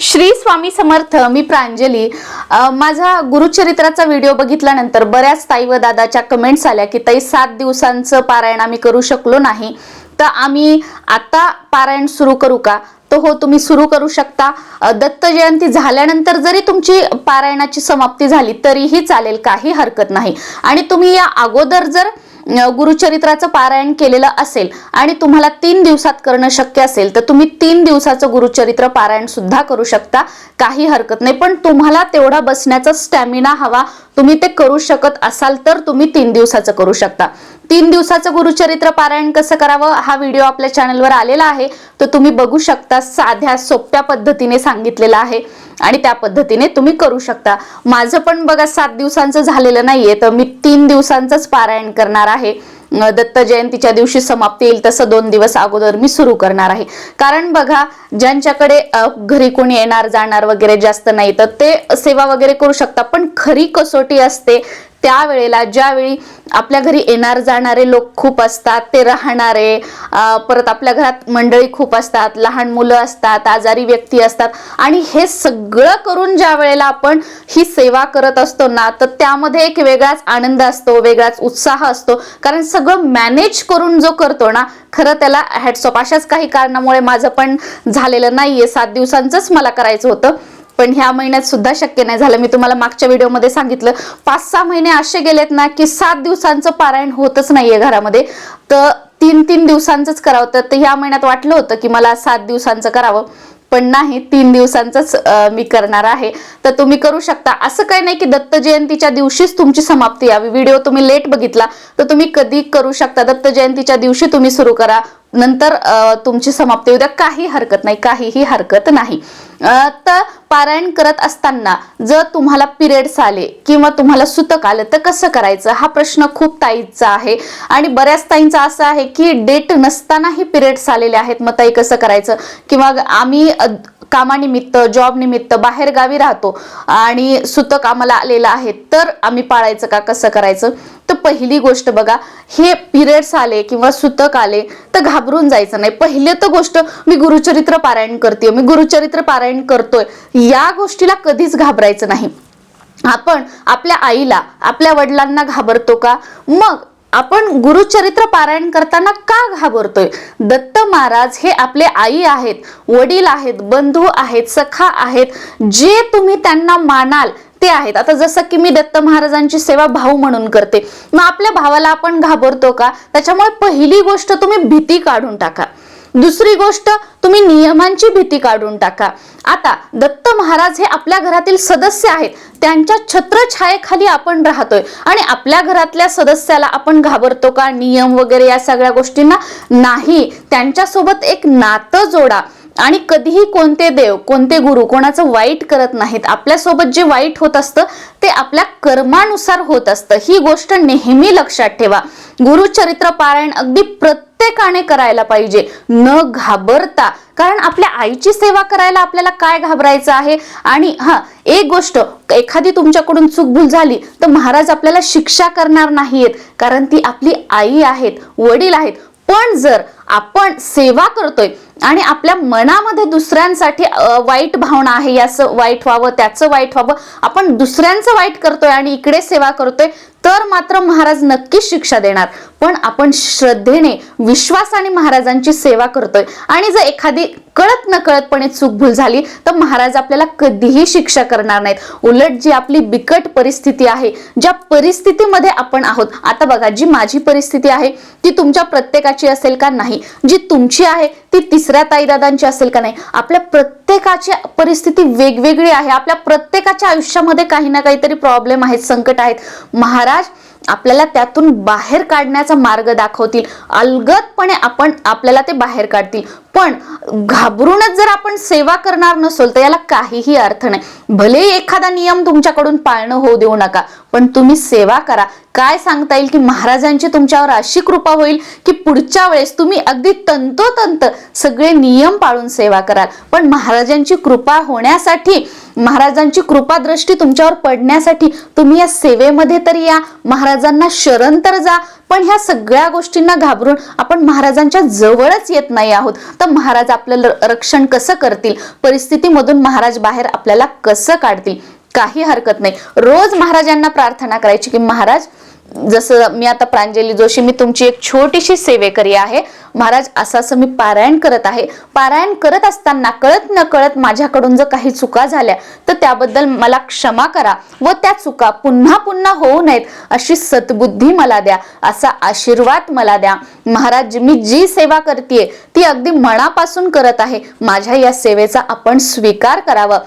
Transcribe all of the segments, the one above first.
श्री स्वामी समर्थ मी प्रांजली. माझा गुरुचरित्राचा व्हिडिओ बघितल्यानंतर बऱ्याच ताई व दादाच्या कमेंट्स आल्या की ताई सात दिवसांचं पारायण आम्ही करू शकलो नाही. तर आम्ही आता पारायण सुरू करू का? तर हो तुम्ही सुरू करू शकता. दत्त जयंती झाल्यानंतर जरी तुमची पारायणाची समाप्ती झाली तरीही चालेल काही हरकत नाही. आणि तुम्ही या अगोदर जर गुरुचरित्राचं पारायण केलेलं असेल आणि तुम्हाला तीन दिवसात करणं शक्य असेल तर तुम्ही तीन दिवसाचं गुरुचरित्र पारायण सुद्धा करू शकता. काही हरकत नाही. पण तुम्हाला तेवढा बसण्याचा स्टॅमिना हवा. तुम्ही ते करू शकत असाल तर तुम्ही तीन दिवसाचं करू शकता. तीन दिवसाचं गुरुचरित्र पारायण कसं करावं हा व्हिडिओ आपल्या चॅनलवर आलेला आहे. तर तुम्ही बघू शकता साध्या सोप्या पद्धतीने सांगितलेलं आहे आणि त्या पद्धतीने तुम्ही करू शकता. माझं पण बघा सात दिवसांचं झालेलं नाहीये तर मी तीन दिवसांचंच पारायण करणार आहे. दत्त जयंतीच्या दिवशी समाप्ती येईल तसं दोन दिवस अगोदर मी सुरू करणार आहे. कारण बघा ज्यांच्याकडे घरी कोणी येणार जाणार वगैरे जास्त नाही तर ते सेवा वगैरे करू शकता पण खरी कसोटी असते त्यावेळेला ज्यावेळी आपल्या घरी येणार जाणारे लोक खूप असतात ते राहणारे परत आपल्या घरात मंडळी खूप असतात लहान मुलं असतात आजारी व्यक्ती असतात आणि हे सगळं करून ज्या वेळेला आपण ही सेवा करत असतो ना तर त्यामध्ये एक वेगळाच आनंद असतो वेगळाच उत्साह असतो. कारण सगळं मॅनेज करून जो करतो ना खरं त्याला हॅट्सऑफ अशाच काही कारणामुळे माझं पण झालेलं नाहीये. सात दिवसांचंच मला करायचं होतं. पण ह्या महिन्यात सुद्धा शक्य नाही झालं. मी तुम्हाला मागच्या व्हिडिओमध्ये सांगितलं पाच सहा महिने असे गेलेत ना की सात दिवसांचं पारायण होतच नाहीये घरामध्ये. तर तीन तीन दिवसांचंच करावं. तर ह्या महिन्यात वाटलं होतं की मला सात दिवसांचं करावं. पण नाही तीन दिवसांचंच मी करणार आहे. तर तुम्ही करू शकता. असं काही नाही की दत्त जयंतीच्या दिवशीच तुमची समाप्ती यावी. व्हिडिओ तुम्ही लेट बघितला तर तुम्ही कधी करू शकता. दत्त जयंतीच्या दिवशी तुम्ही सुरू करा. नंतर तुमची समाप्ती. उद्या काही हरकत नाही काहीही हरकत नाही. तर पारायण करत असताना जर तुम्हाला पिरियड्स आले किंवा तुम्हाला सुतक आलं तर कसं करायचं? हा प्रश्न खूप ताईचा आहे. आणि बऱ्याच ताईंचा असं आहे की डेट नसतानाही पिरियड्स आलेले आहेत. मग ताई कसं करायचं? किंवा आम्ही कामानिमित्त जॉब निमित्त बाहेर गावी राहतो आणि सुतक आम्हाला आलेलं आहे तर आम्ही पाळायचं का कसं करायचं? तर पहिली गोष्ट बघा हे पिरियड्स आले किंवा सुतक आले तर घाबरून जायचं नाही. पहिले तर गोष्ट मी गुरुचरित्र पारायण करते मी गुरुचरित्र पारायण करतोय या गोष्टीला कधीच घाबरायचं नाही. आपण आपल्या आईला आपल्या वडिलांना घाबरतो का? मग आपण गुरुचरित्र पारायण करताना का घाबरतोय? दत्त महाराज हे आपले आई आहेत वडील आहेत बंधू आहेत सखा आहेत जे तुम्ही त्यांना मानाल ते आहेत. आता जसं की मी दत्त महाराजांची सेवा भाऊ म्हणून करते. मग आपल्या भावाला आपण घाबरतो का? त्याच्यामुळे पहिली गोष्ट तुम्ही भीती काढून टाका. दुसरी गोष्ट तुम्ही नियमांची भीती काढून टाका. आता दत्त महाराज हे आपल्या घरातील सदस्य आहेत. त्यांच्या छत्रछायेखाली आपण राहतोय. आणि आपल्या घरातल्या सदस्याला आपण घाबरतो का? नियम वगैरे या सगळ्या गोष्टींना नाही. त्यांच्यासोबत एक नातं जोडा. आणि कधीही कोणते देव कोणते गुरु कोणाचं वाईट करत नाहीत. आपल्यासोबत जे वाईट होत असतं ते आपल्या कर्मानुसार होत असतं. ही गोष्ट नेहमी लक्षात ठेवा. गुरुचरित्र पारायण अगदी प्रत्येकाने करायला पाहिजे. न घाबरता. कारण आपल्या आईची सेवा करायला आपल्याला काय घाबरायचं आहे? आणि हा एक गोष्ट एखादी तुमच्याकडून चूकभूल झाली तर महाराज आपल्याला शिक्षा करणार नाहीयेत. कारण ती आपली आई आहेत वडील आहेत. पण जर आपण सेवा करतोय आणि आपल्या मनामध्ये दुसऱ्यांसाठी वाईट भावना आहे याचं वाईट व्हावं त्याचं वाईट व्हावं आपण दुसऱ्यांचं वाईट करतोय आणि इकडे सेवा करतोय तर मात्र महाराज नक्कीच शिक्षा देणार. पण आपण श्रद्धेने विश्वासाने महाराजांची सेवा करतोय. आणि जर एखादी कळत न कळतपणे चूकभूल झाली तर महाराज आपल्याला कधीही शिक्षा करणार नाहीत. उलट जी आपली बिकट परिस्थिती आहे ज्या परिस्थितीमध्ये आपण आहोत आता बघा जी माझी परिस्थिती आहे ती तुमच्या प्रत्येकाची असेल का नाही? जी तुमची आहे ती तिसऱ्या ताईदादांची असेल का नाही? आपल्या प्रत्येकाची परिस्थिती वेगवेगळी आहे. आपल्या प्रत्येकाच्या आयुष्यामध्ये काही ना काहीतरी प्रॉब्लेम आहेत संकट आहेत. महाराज आपल्याला त्यातून बाहेर काढण्याचा मार्ग दाखवतील. अलगदपणे आपण आपल्याला ते बाहेर काढतील. पण घाबरूनच जर आपण सेवा करणार नसोल तर याला काहीही अर्थ नाही. भले एखादा नियम तुमच्याकडून पाळणं होऊ देऊ नका पण तुम्ही सेवा करा. काय सांगता येईल की महाराजांची तुमच्यावर अशी कृपा होईल की पुढच्या वेळेस तुम्ही अगदी तंतोतंत सगळे नियम पाळून सेवा कराल. पण महाराजांची कृपा होण्यासाठी महाराजांची कृपा दृष्टी तुमच्यावर पडण्यासाठी तुम्ही या सेवेमध्ये तरी या. महाराजांना शरण तर जा. पण ह्या सगळ्या गोष्टींना घाबरून आपण महाराजांच्या जवळच येत नाही आहोत. तर महाराज आपलं रक्षण कसं करतील? परिस्थितीमधून महाराज बाहेर आपल्याला कसं काढतील? काही हरकत नाही. रोज महाराजांना प्रार्थना करायची की महाराज जसं मी आता प्रांजली जोशी मी तुमची एक छोटीशी सेवेकरी आहे. महाराज असं असं मी पारायण करत आहे. पारायण करत असताना कळत न कळत माझ्याकडून जर काही चुका झाल्या तर त्याबद्दल मला क्षमा करा व त्या चुका पुन्हा पुन्हा होऊ नयेत अशी सद्बुद्धी मला द्या असा आशीर्वाद मला द्या. महाराज मी जी सेवा करते ती अगदी मनापासून करत आहे. माझ्या या सेवेचा आपण स्वीकार करावा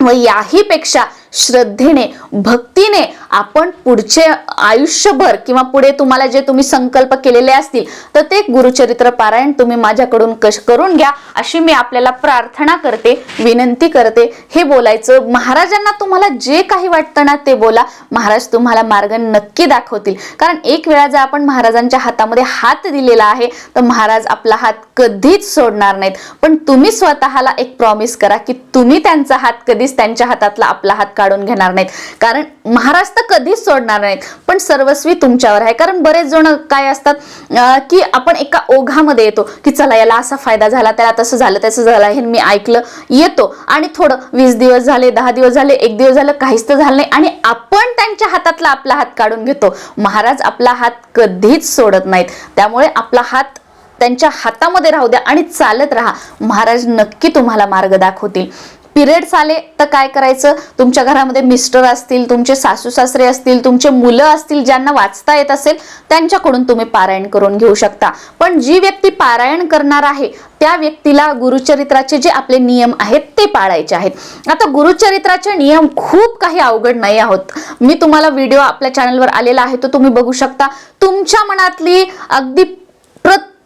व याही पेक्षा श्रद्धेने भक्तीने आपण पुढचे आयुष्यभर किंवा पुढे तुम्हाला जे तुम्ही संकल्प केलेले असतील तर ते गुरुचरित्र पारायण तुम्ही माझ्याकडून कश करून घ्या. अशी मी आपल्याला प्रार्थना करते विनंती करते. हे बोलायचं महाराजांना तुम्हाला जे काही वाटतं ना ते बोला. महाराज तुम्हाला मार्ग नक्की दाखवतील. कारण एक वेळा जर आपण महाराजांच्या हातामध्ये हात दिलेला आहे तर महाराज आपला हात कधीच सोडणार नाहीत. पण तुम्ही स्वतःला एक प्रॉमिस करा की तुम्ही त्यांचा हात कधीच त्यांच्या हातातला आपला हात काढून घेणार नाहीत. कारण महाराज तर कधीच सोडणार नाहीत. पण सर्वस्वी तुमच्यावर आहे. कारण बरेच जण काय असतात की आपण एका ओघामध्ये येतो की चला याला असा फायदा झाला त्याला तसं झालं तसं झालं हे मी ऐकलं येतो. आणि थोडं वीस दिवस झाले दहा दिवस झाले एक दिवस झालं काहीच तर झालं नाही. आणि आपण त्यांच्या हातातला आपला हात काढून घेतो. महाराज आपला हात कधीच सोडत नाहीत. त्यामुळे आपला हात त्यांच्या हातामध्ये राहू द्या आणि चालत राहा. महाराज नक्की तुम्हाला मार्ग दाखवतील. पिरियड्स आले तर काय करायचं? तुमच्या घरामध्ये मिस्टर असतील तुमचे सासू सासरे असतील तुमचे मुलं असतील ज्यांना वाचता येत असेल त्यांच्याकडून तुम्ही पारायण करून घेऊ शकता. पण जी व्यक्ती पारायण करणार आहे त्या व्यक्तीला गुरुचरित्राचे जे आपले नियम आहेत ते पाळायचे आहेत. आता गुरुचरित्राचे नियम खूप काही अवघड नाही आहोत. मी तुम्हाला व्हिडिओ आपल्या चॅनलवर आलेला आहे तो तुम्ही बघू शकता. तुमच्या मनातली अगदी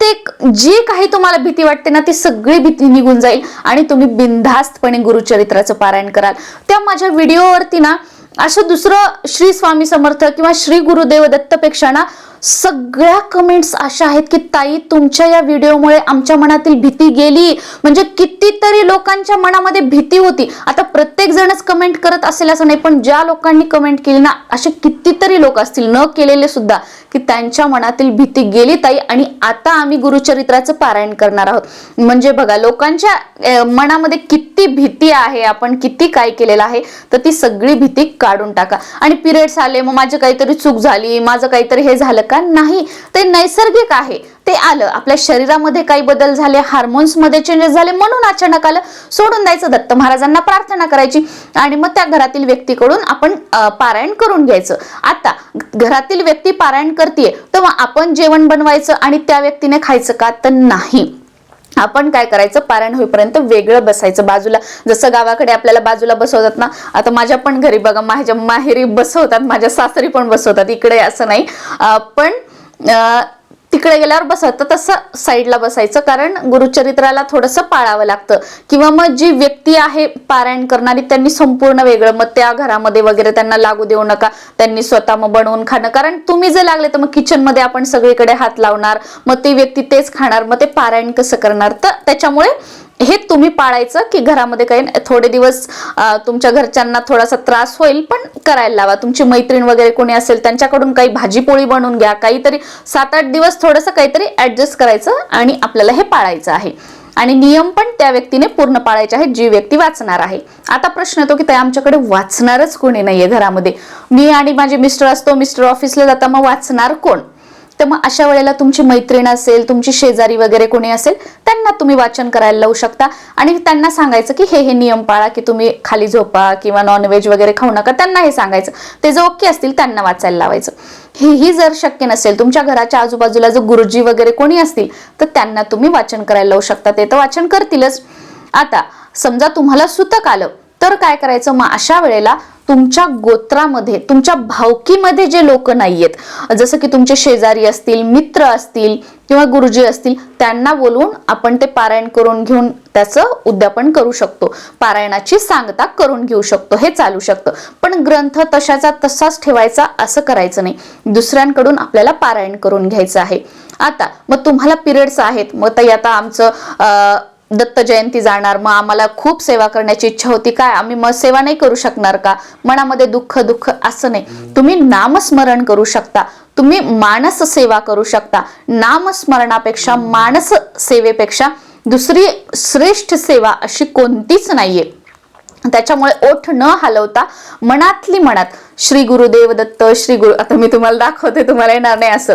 प्रत्येक जी काही तुम्हाला भीती वाटते ना ती सगळी भीती निघून जाईल आणि तुम्ही बिनधास्तपणे गुरुचरित्राचं पारायण कराल. त्या माझ्या व्हिडिओवरती ना असं दुसरं श्री स्वामी समर्थ किंवा श्री गुरुदेव दत्तपेक्षा ना सगळ्या कमेंट्स अशा आहेत की ताई तुमच्या या व्हिडिओमुळे आमच्या मनातील भीती गेली. म्हणजे कितीतरी लोकांच्या मनामध्ये भीती होती. आता प्रत्येक जणच कमेंट करत असेल असं नाही पण ज्या लोकांनी कमेंट केली ना असे कितीतरी लोक असतील न केलेले सुद्धा की त्यांच्या मनातील भीती गेली ताई. आणि आता आम्ही गुरुचरित्राचं पारायण करणार आहोत. म्हणजे बघा लोकांच्या मनामध्ये किती भीती आहे आपण किती काय केलेलं आहे तर ती सगळी भीती काढून टाका. आणि पिरियड्स आले मग माझी काहीतरी चूक झाली माझं काहीतरी हे झालं का नाही? ते नैसर्गिक आहे. ते आलं आपल्या शरीरामध्ये काही बदल झाले हार्मोन्समध्ये चेंजेस झाले म्हणून अचानक आलं सोडून द्यायचं दत्त महाराजांना प्रार्थना करायची. आणि मग त्या घरातील व्यक्तीकडून आपण पारायण करून घ्यायचं. आता घरातील व्यक्ती पारायण करते तेव्हा आपण जेवण बनवायचं आणि त्या व्यक्तीने खायचं का? तर नाही. आपण काय करायचं? पारायण होईपर्यंत वेगळं बसायचं. बाजूला जसं गावाकडे आपल्याला बाजूला बसवतात ना आता माझ्या पण घरी बघा माझ्या माहेरी बसवतात माझ्या सासरी पण बसवतात. इकडे असं नाही. पण अं, तिकडे गेल्यावर बसायचं तसं साईडला बसायचं. कारण गुरुचरित्राला थोडंसं पाळावं लागतं. किंवा मग जी व्यक्ती आहे पारायण करणारी त्यांनी संपूर्ण वेगळं मग त्या घरामध्ये वगैरे त्यांना लागू देऊ नका त्यांनी स्वतः मग बनवून खाणं. कारण तुम्ही जर लागले तर मग किचनमध्ये आपण सगळीकडे हात लावणार मग ती व्यक्ती तेच खाणार मग ते पारायण कसं करणार? तर त्याच्यामुळे हे तुम्ही पाळायचं की घरामध्ये काही नाही. थोडे दिवस तुमच्या घरच्यांना थोडासा त्रास होईल पण करायला लावा. तुमची मैत्रीण वगैरे कोणी असेल त्यांच्याकडून काही भाजीपोळी बनवून घ्या. काहीतरी सात आठ दिवस थोडंसं काहीतरी ऍडजस्ट करायचं आणि आपल्याला हे पाळायचं आहे. आणि नियम पण त्या व्यक्तीने पूर्ण पाळायचे आहेत जी व्यक्ती वाचणार आहे. आता प्रश्न येतो की ते आमच्याकडे वाचणारच कोणी नाहीये घरामध्ये. मी आणि माझे मिस्टर असतो मिस्टर ऑफिसला जाता मग वाचणार कोण? तर मग अशा वेळेला तुमची मैत्रीण असेल तुमची शेजारी वगैरे कोणी असेल त्यांना तुम्ही वाचन करायला लावू शकता. आणि त्यांना सांगायचं की हे हे नियम पाळा की तुम्ही खाली झोपा किंवा नॉनव्हेज वगैरे खाऊ नका. त्यांना हे सांगायचं. ते जो ओके असतील त्यांना वाचायला लावायचं. हेही जर शक्य नसेल तुमच्या घराच्या आजूबाजूला जो गुरुजी वगैरे कोणी असतील तर त्यांना तुम्ही वाचन करायला लावू शकता. ते तर वाचन करतीलच. आता समजा तुम्हाला सुतक आलं तर काय करायचं? मग अशा वेळेला तुमच्या गोत्रामध्ये तुमच्या भावकीमध्ये जे लोक नाहीयेत जसं की तुमचे शेजारी असतील मित्र असतील किंवा गुरुजी असतील त्यांना बोलवून आपण ते पारायण करून घेऊन त्याचं उद्यापन करू शकतो. पारायणाची सांगता करून घेऊ शकतो हे चालू शकतं. पण ग्रंथ तशाचा तसाच ठेवायचा असं करायचं नाही. दुसऱ्यांकडून आपल्याला पारायण करून घ्यायचं आहे. आता मग तुम्हाला पिरियड्स आहेत. मग ते आता आमचं अं, दत्त जयंती जाणार मग आम्हाला खूप सेवा करण्याची इच्छा होती. काय आम्ही मग सेवा नाही करू शकणार का? मनामध्ये दुःख दुःख असं नाही. तुम्ही नामस्मरण करू शकता. तुम्ही मानस सेवा करू शकता. नामस्मरणापेक्षा मानस सेवेपेक्षा दुसरी श्रेष्ठ सेवा अशी कोणतीच नाहीये. त्याच्यामुळे ओठ न हलवता मनातली मनात श्री गुरुदेव दत्त श्री गुरु आता मी तुम्हाला दाखवते तुम्हाला येणार नाही असं.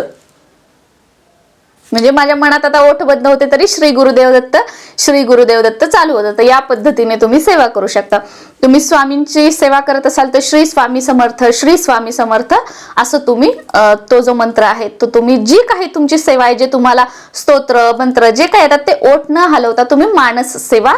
म्हणजे माझ्या मनात आता ओठबद्ध होते तरी श्री गुरुदेव दत्त श्री गुरुदेव दत्त चालू होत तर या पद्धतीने तुम्ही सेवा करू शकता. तुम्ही स्वामींची सेवा करत असाल तर श्री स्वामी समर्थ श्री स्वामी समर्थ असं तुम्ही तो जो मंत्र आहे तो तुम्ही जी काही तुमची सेवा आहे जे तुम्हाला स्तोत्र मंत्र जे काही येतात ते ओठ न हलवता तुम्ही मानस सेवा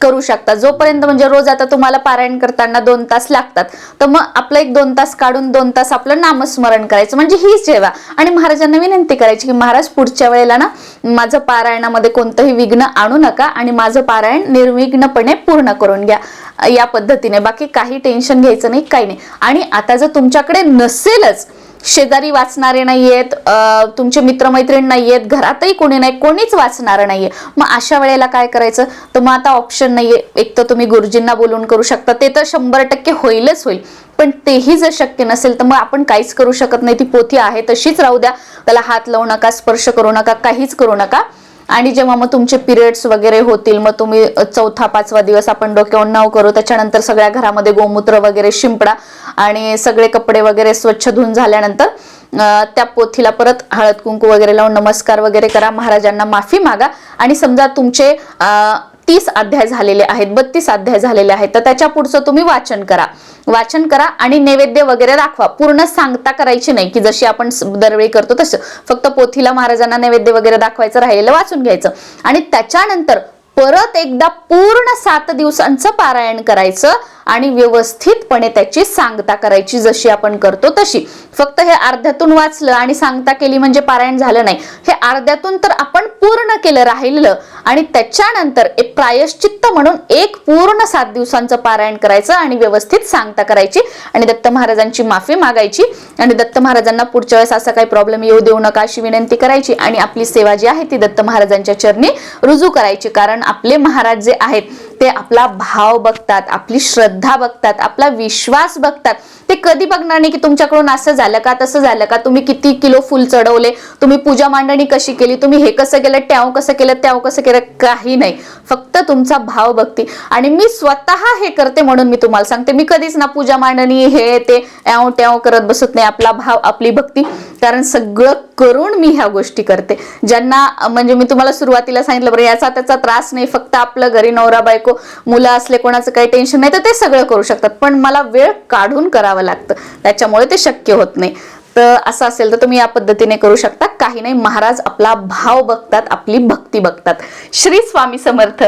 करू शकता. जोपर्यंत म्हणजे रोज आता तुम्हाला पारायण करताना दोन तास लागतात तर मग आपलं एक दोन तास काढून दोन तास आपलं नामस्मरण करायचं. म्हणजे ही सेवा. आणि महाराजांना विनंती करायची की महाराज पुढच्या वेळेला ना माझं पारायणामध्ये कोणतंही विघ्न आणू नका आणि माझं पारायण निर्विघ्नपणे पूर्ण करून घ्या. या पद्धतीने. बाकी काही टेन्शन घ्यायचं नाही काही नाही. आणि आता जर तुमच्याकडे नसेलच शेजारी वाचणारे नाहीयेत तुमचे मित्रमैत्रीण नाहीयेत घरातही कोणी नाही कोणीच वाचणारं नाहीये. मग अशा वेळेला काय करायचं? तर मग आता ऑप्शन नाहीये. एक तर तुम्ही गुरुजींना बोलून करू शकता. ते तर शंभर टक्के होईलच होईल. पण तेही जर शक्य नसेल तर मग आपण काहीच करू शकत नाही. ती पोथी आहे तशीच राहू द्या. त्याला हात लावू नका स्पर्श करू नका काहीच करू नका. आणि जेव्हा मग तुमचे पिरियड्स वगैरे होतील मग तुम्ही चौथा पाचवा दिवस आपण डोक्यावर नाव करू. त्याच्यानंतर सगळ्या घरामध्ये गोमूत्र वगैरे शिंपडा आणि सगळे कपडे वगैरे स्वच्छ धुवून झाल्यानंतर त्या पोथीला परत हळद कुंकू वगैरे लावून नमस्कार वगैरे करा. महाराजांना माफी मागा. आणि समजा तुमचे तीस अध्याय झालेले आहेत बत्तीस अध्याय झालेले आहेत. तर त्याच्या पुढचं तुम्ही वाचन करा. वाचन करा आणि नैवेद्य वगैरे दाखवा. पूर्ण सांगता करायची नाही की जशी आपण दरवेळी करतो तसं. फक्त पोथीला महाराजांना नैवेद्य वगैरे दाखवायचं राहिलेलं वाचून घ्यायचं. आणि त्याच्यानंतर परत एकदा पूर्ण सात दिवसांचं पारायण करायचं आणि व्यवस्थितपणे त्याची सांगता करायची जशी आपण करतो तशी. फक्त हे अर्ध्यातून वाचलं आणि सांगता केली म्हणजे पारायण झालं नाही. हे अर्ध्यातून तर आपण पूर्ण केलं राहिलं. आणि त्याच्यानंतर एक प्रायश्चित्त म्हणून एक पूर्ण सात दिवसांचं पारायण करायचं आणि व्यवस्थित सांगता करायची. आणि दत्त महाराजांची माफी मागायची. आणि दत्त महाराजांना पुढच्या वेळेस असा काही प्रॉब्लेम येऊ देऊ नका अशी विनंती करायची. आणि आपली सेवा जी आहे ती दत्त महाराजांच्या चरणी रुजू करायची. कारण आपले महाराज जे आहेत ते आपला भाव बघतात आपली श्रद्धा बघतात आपला विश्वास बघतात. ते कधी बघणार नाही की तुमच्याकडून असं झालं का तसं झालं का? तुम्ही किती किलो फुल चढवले तुम्ही पूजा मांडणी कशी केली तुम्ही हे कसं केलं त्याव कसं केलं त्याव कसं केलं काही नाही. फक्त तुमचा भाव बघते. आणि मी स्वतः हे करते म्हणून मी तुम्हाला सांगते. मी कधीच ना पूजा मांडणी हे ते याव ट्याव करत बसत नाही. आपला भाव आपली भक्ती. कारण सगळं करून मी ह्या गोष्टी करते. ज्यांना म्हणजे मी तुम्हाला सुरुवातीला सांगितलं बरं याचा त्याचा त्रास नाही. फक्त आपलं घरी नवरा बायको मुलं असले कोणाचं काही टेन्शन नाही तर ते सगळं करू शकतात. पण मला वेळ काढून करावं लागतं. त्याच्यामुळे ते शक्य होत नाही. तर असं असेल तर तुम्ही या पद्धतीने करू शकता. काही नाही महाराज आपला भाव बघतात आपली भक्ती बघतात. श्री स्वामी समर्थ.